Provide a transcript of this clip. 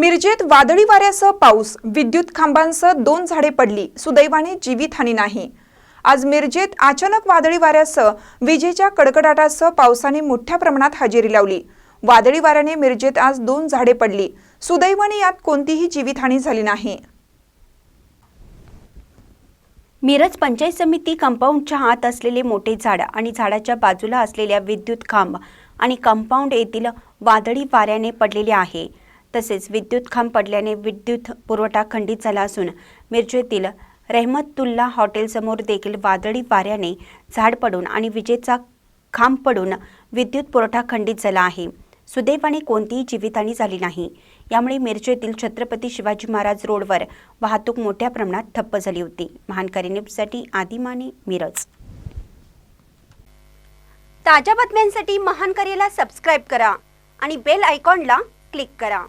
मिरजेत वादळी वाऱ्यासह पाऊस विद्युत खांबांसह दोन झाडे पडली सुदैवाने जीवितहानी नाही. आज मिरजेत अचानक वादळी वाऱ्यासह विजेच्या कडकडाटासह पावसाने मोठ्या प्रमाणात हजेरी लावली. वादळी वाऱ्याने मिरजेत आज दोन झाडे पडली सुदैवाने यात कोणतीही जीवितहानी झाली नाही. मिरज पंचायत समिती कंपाऊंडच्या आत असलेले मोठे झाड आणि झाडाच्या बाजूला असलेल्या विद्युत खांब आणि कंपाऊंड येथील वादळी वाऱ्याने पडलेले आहे. तसेच विद्युत खांब पडल्याने विद्युत पुरवठा खंडित झाला असून मिरजेतील रहमतुल्ला हॉटेलसमोर देखील वादळी वाऱ्याने झाड पडून आणि विजेचा खांब पडून विद्युत पुरवठा खंडित झाला आहे. सुदैवाने कोणतीही जीवितहानी झाली नाही. यामुळे मिरजेतील छत्रपती शिवाजी महाराज रोडवर वाहतूक मोठ्या प्रमाणात ठप्प झाली होती. महानकारी न्यूजसाठी आदिमाने मिरज. ताज्या बातम्यांसाठी महान करेला सबस्क्राईब करा आणि बेल आयकॉनला क्लिक करा.